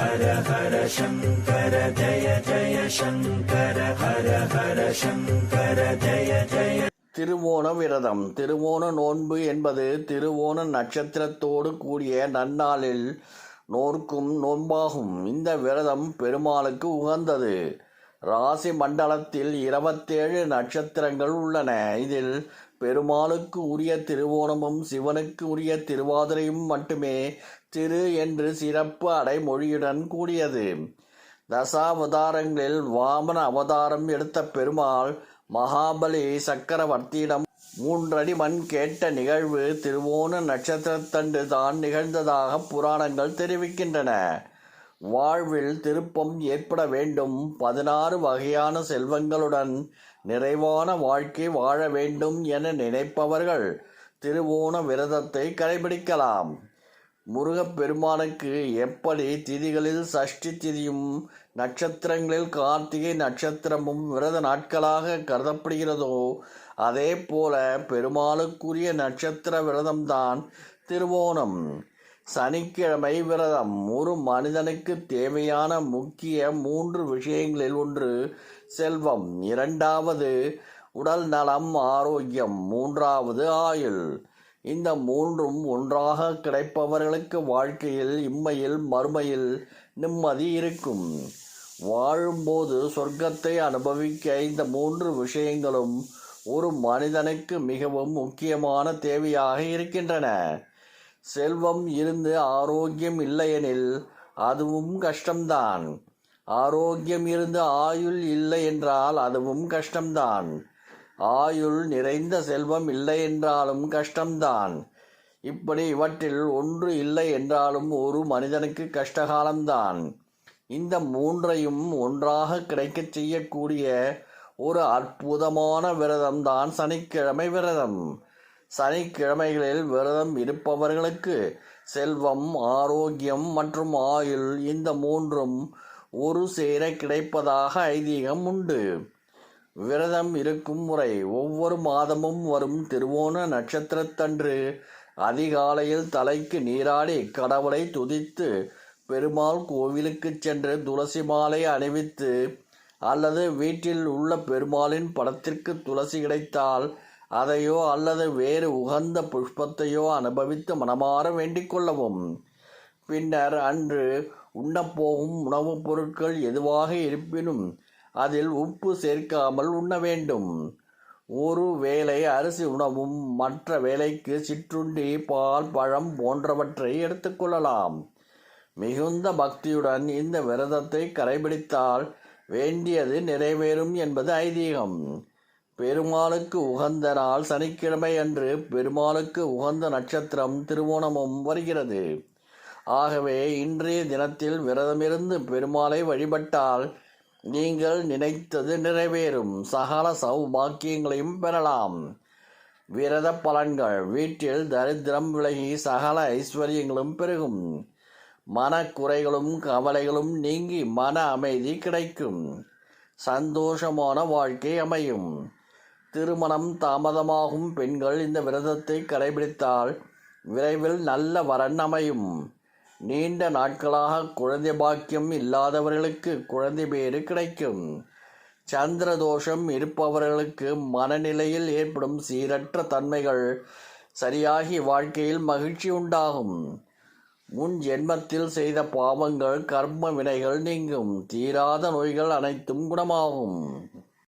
ஹர ஹர சங்கர ஜய ஜய சங்கர ஹர ஹர சங்கர ஜய ஜய திருவோண விரதம். திருவோண நோன்பு என்பது திருவோண நட்சத்திரத்தோடு கூடிய நன்னாளில் நோர்க்கும் நோன்பாகும். இந்த விரதம் பெருமாளுக்கு உகந்தது. ராசி மண்டலத்தில் இருபத்தேழு நட்சத்திரங்கள் உள்ளன. இதில் பெருமாளுக்கு உரிய திருவோணமும் சிவனுக்கு உரிய திருவாதிரையும் மட்டுமே திரு என்று சிறப்பு அடைமொழியுடன் கூடியது. தசாவதாரங்களில் வாமன அவதாரம் எடுத்த பெருமாள் மகாபலி சக்கரவர்த்தியிடம் மூன்றடி மண் கேட்ட நிகழ்வு திருவோண நட்சத்திரத்தன்று தான் நிகழ்ந்ததாக புராணங்கள் தெரிவிக்கின்றன. வாழ்வில் திருப்பம் ஏற்பட வேண்டும். பதினாறு வகையான செல்வங்களுடன் நிறைவான வாழ்க்கை வாழ வேண்டும் என நினைப்பவர்கள் திருவோண விரதத்தை கடைபிடிக்கலாம். முருகப்பெருமானுக்கு எப்படி திதிகளில் சஷ்டி திதியும் நட்சத்திரங்களில் கார்த்திகை நட்சத்திரமும் விரத நாட்களாக கருதப்படுகிறதோ அதே போல பெருமாளுக்குரிய நட்சத்திர விரதம்தான் திருவோணம். சனிக்கிழமை விரதம். ஒரு மனிதனுக்கு தேவையான முக்கிய மூன்று விஷயங்களில் ஒன்று செல்வம். இரண்டாவது உடல் நலம் ஆரோக்கியம். மூன்றாவது ஆயுள். இந்த மூன்றும் ஒன்றாக கிடைப்பவர்களுக்கு வாழ்க்கையில் இம்மையில் மறுமையில் நிம்மதி இருக்கும். வாழும்போது சொர்க்கத்தை அனுபவிக்க இந்த மூன்று விஷயங்களும் ஒரு மனிதனுக்கு மிகவும் முக்கியமான தேவையாக இருக்கின்றன. செல்வம் இருந்து ஆரோக்கியம் இல்லையெனில் அதுவும் கஷ்டம்தான். ஆரோக்கியம் இருந்து ஆயுள் இல்லை என்றால் அதுவும் கஷ்டம்தான். ஆயுள் நிறைந்த செல்வம் இல்லை என்றாலும் கஷ்டம்தான். இப்படி இவற்றில் ஒன்று இல்லை என்றாலும் ஒரு மனிதனுக்கு கஷ்டகாலம்தான். இந்த மூன்றையும் ஒன்றாக கிடைக்கச் செய்யக்கூடிய ஒரு அற்புதமான விரதம் தான் சனிக்கிழமை விரதம். சனிக்கிழமைகளில் விரதம் இருப்பவர்களுக்கு செல்வம் ஆரோக்கியம் மற்றும் ஆயுள் இந்த மூன்றும் ஒரு சேர கிடைப்பதாக ஐதீகம் உண்டு. விரதம் இருக்கும் முறை ஒவ்வொரு மாதமும் வரும் திருவோண நட்சத்திரத்தன்று அதிகாலையில் தலைக்கு நீராடி கடவுளை துதித்து பெருமாள் கோவிலுக்கு சென்று துளசி மாலை அணிவித்து அல்லது வீட்டில் உள்ள பெருமாளின் படத்திற்கு துளசி கிடைத்தால் அதையோ அல்லது வேறு உகந்த புஷ்பத்தையோ அனுபவித்து மனமாற வேண்டிக் கொள்ளவும் பின்னர் அன்று உண்ணப்போகும் உணவுப் பொருட்கள் எதுவாக இருப்பினும் அதில் உப்பு சேர்க்காமல் உண்ண வேண்டும். ஒரு வேளை அரிசி உணவும் மற்ற வேலைக்கு சிற்றுண்டி பால் பழம் போன்றவற்றை எடுத்துக்கொள்ளலாம் மிகுந்த பக்தியுடன் இந்த விரதத்தை கடைபிடித்தால் வேண்டியது நிறைவேறும் என்பது ஐதீகம். பெருமாளுக்கு உகந்த நாள் சனிக்கிழமை அன்று பெருமாளுக்கு உகந்த நட்சத்திரம் திருவோணமும் வருகிறது. ஆகவே இன்றைய தினத்தில் விரதமிருந்து பெருமாளை வழிபட்டால் நீங்கள் நினைத்தது நிறைவேறும். சகல சௌபாக்கியங்களையும் பெறலாம். விரத பலன்கள். வீட்டில் தரித்திரம் விலகி சகல ஐஸ்வர்யங்களும் பெருகும். மனக்குறைகளும் கவலைகளும் நீங்கி மன அமைதி கிடைக்கும். சந்தோஷமான வாழ்க்கை அமையும். திருமணம் தாமதமாகும் பெண்கள் இந்த விரதத்தை கடைபிடித்தால் விரைவில் நல்ல வரன் அமையும். நீண்ட நாட்களாக குழந்தை பாக்கியம் இல்லாதவர்களுக்கு குழந்தை பேறு கிடைக்கும். சந்திர தோஷம் இருப்பவர்களுக்கு மனநிலையில் ஏற்படும் சீரற்ற தன்மைகள் சரியாகி வாழ்க்கையில் மகிழ்ச்சி உண்டாகும். முன் ஜென்மத்தில் செய்த பாவங்கள் கர்ம வினைகள் நீங்கும். தீராத நோய்கள் அனைத்தும் குணமாகும்.